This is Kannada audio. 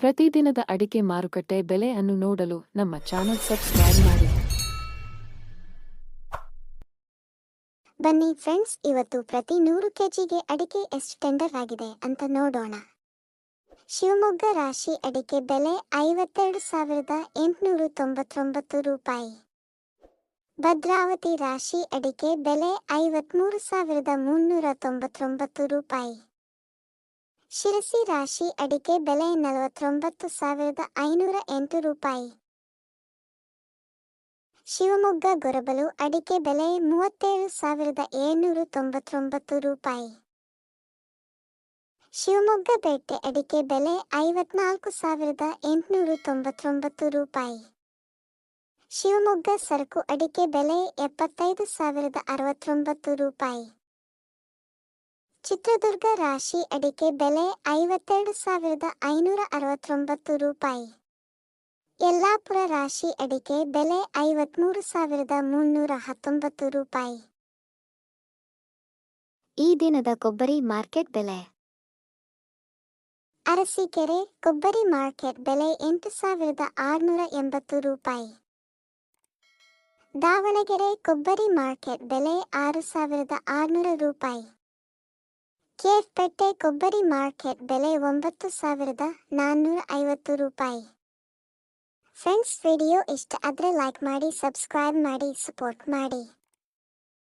ಪ್ರತಿದಿನದ ಅಡಿಕೆ ಮಾರುಕಟ್ಟೆ ಬೆಲೆ ಅನ್ನು ನೋಡಲು ನಮ್ಮ ಚಾನೆಲ್ ಸಬ್ಸ್ಕ್ರೈಬ್ ಮಾಡಿ. ಬನ್ನಿ ಫ್ರೆಂಡ್ಸ್, ಇವತ್ತು ಪ್ರತಿ ನೂರು ಕೆಜಿಗೆ ಅಡಿಕೆ ಎಷ್ಟು ಟೆಂಡರ್ ಆಗಿದೆ ಅಂತ ನೋಡೋಣ. ಶಿವಮೊಗ್ಗ ರಾಶಿ ಅಡಿಕೆ ಬೆಲೆ ಐವತ್ತೆರಡು ಸಾವಿರದ ಎಂಟುನೂರು ತೊಂಬತ್ತೊಂಬತ್ತು ರೂಪಾಯಿ. ಭದ್ರಾವತಿ ರಾಶಿ ಅಡಿಕೆ ಬೆಲೆ ಐವತ್ಮೂರು ಸಾವಿರದ ಮುನ್ನೂರ ತೊಂಬತ್ತೊಂಬತ್ತು ರೂಪಾಯಿ. ಶಿರಸಿ ರಾಶಿ ಅಡಿಕೆ ಬೆಲೆ ನಲವತ್ತೊಂಬತ್ತು ಸಾವಿರದ ಐನೂರ ಎಂಟು ರೂಪಾಯಿ. ಶಿವಮೊಗ್ಗ ಗೊರಬಲು ಅಡಿಕೆ ಬೆಲೆ ಮೂವತ್ತೇಳು ಸಾವಿರದ ಏಳ್ನೂರ ತೊಂಬತ್ತೊಂಬತ್ತು ರೂಪಾಯಿ. ಶಿವಮೊಗ್ಗ ಬೇಟೆ ಅಡಿಕೆ ಬೆಲೆ ಐವತ್ನಾಲ್ಕು ಸಾವಿರದ ಎಂಟುನೂರ ತೊಂಬತ್ತೊಂಬತ್ತು ರೂಪಾಯಿ. ಶಿವಮೊಗ್ಗ ಸರಕು ಅಡಿಕೆ ಬೆಲೆ ಎಪ್ಪತ್ತೈದು ಸಾವಿರದ ಅರವತ್ತೊಂಬತ್ತು ರೂಪಾಯಿ. ಚಿತ್ರದುರ್ಗ ರಾಶಿ ಅಡಿಕೆ ಬೆಲೆ ಐವತ್ತೆರಡು ಸಾವಿರದ ಐನೂರ ಅರವತ್ತೊಂಬತ್ತು ರೂಪಾಯಿ. ಯಲ್ಲಾಪುರ ರಾಶಿ ಅಡಿಕೆ ಬೆಲೆ ಐವತ್ಮೂರು ಸಾವಿರದ ಮುನ್ನೂರ ಹತ್ತೊಂಬತ್ತು ರೂಪಾಯಿ. ಈ ದಿನದ ಕೊಬ್ಬರಿ ಮಾರ್ಕೆಟ್ ಬೆಲೆ. ಅರಸೀಕೆರೆ ಕೊಬ್ಬರಿ ಮಾರ್ಕೆಟ್ ಬೆಲೆ ಎಂಟು ಸಾವಿರದ ಆರುನೂರ ಎಂಬತ್ತು ರೂಪಾಯಿ. ದಾವಣಗೆರೆ ಕೊಬ್ಬರಿ ಮಾರ್ಕೆಟ್ ಬೆಲೆ ಆರು ಸಾವಿರದ ಆರುನೂರ ರೂಪಾಯಿ. ಕೇಫ್ಪೇಟೆ ಕೊಬ್ಬರಿ ಮಾರ್ಕೆಟ್ ಬೆಲೆ ಒಂಬತ್ತು ಸಾವಿರದ ನಾನ್ನೂರ ಐವತ್ತು ರೂಪಾಯಿ. ಫ್ರೆಂಡ್ಸ್, ವಿಡಿಯೋ ಇಷ್ಟ ಆದರೆ ಲೈಕ್ ಮಾಡಿ ಸಬ್ಸ್ಕ್ರೈಬ್ ಮಾಡಿ ಸಪೋರ್ಟ್ ಮಾಡಿ.